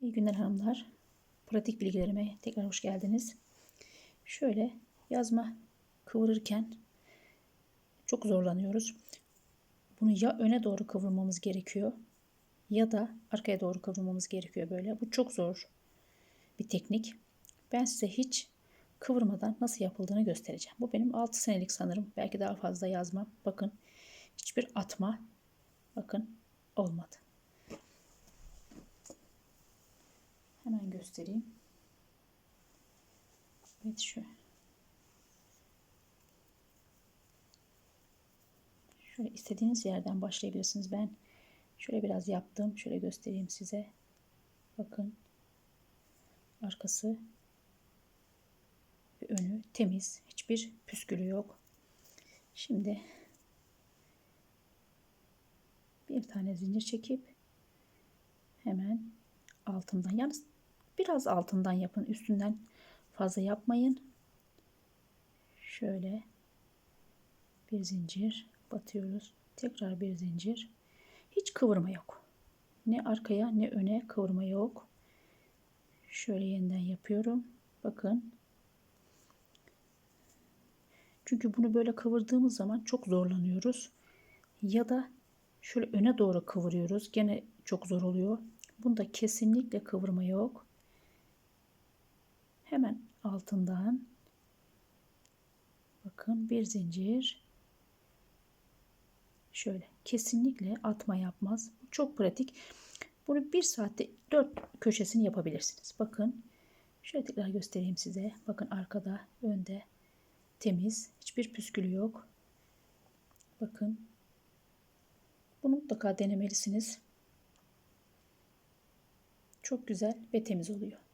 İyi günler hanımlar. Pratik bilgilerime tekrar hoş geldiniz. Şöyle yazma kıvırırken çok zorlanıyoruz. Bunu ya öne doğru kıvırmamız gerekiyor ya da arkaya doğru kıvırmamız gerekiyor böyle. Bu çok zor bir teknik. Ben size hiç kıvırmadan nasıl yapıldığını göstereceğim. Bu benim 6 senelik sanırım. Belki daha fazla yazmam. Bakın hiçbir atma bakın olmadı. Hemen göstereyim. Evet şu. Şöyle istediğiniz yerden başlayabilirsiniz. Ben şöyle biraz yaptım. Şöyle göstereyim size. Bakın. Arkası ve önü temiz. Hiçbir püskülü yok. Şimdi bir tane zincir çekip hemen altından yalnız biraz altından yapın üstünden fazla yapmayın. Şöyle bir zincir batıyoruz. Tekrar bir zincir. Hiç kıvırma yok. Ne arkaya ne öne kıvırma yok. Şöyle yeniden yapıyorum. Bakın. Çünkü bunu böyle kıvırdığımız zaman çok zorlanıyoruz. Ya da şöyle öne doğru kıvırıyoruz. Gene çok zor oluyor. Bunda kesinlikle kıvırma yok. Hemen altından bakın bir zincir şöyle kesinlikle atma yapmaz. Çok pratik. Bunu bir saatte dört köşesini yapabilirsiniz. Bakın şöyle tekrar göstereyim size. Bakın arkada, önde temiz. Hiçbir püskülü yok. Bakın. Bunu mutlaka denemelisiniz. Çok güzel ve temiz oluyor.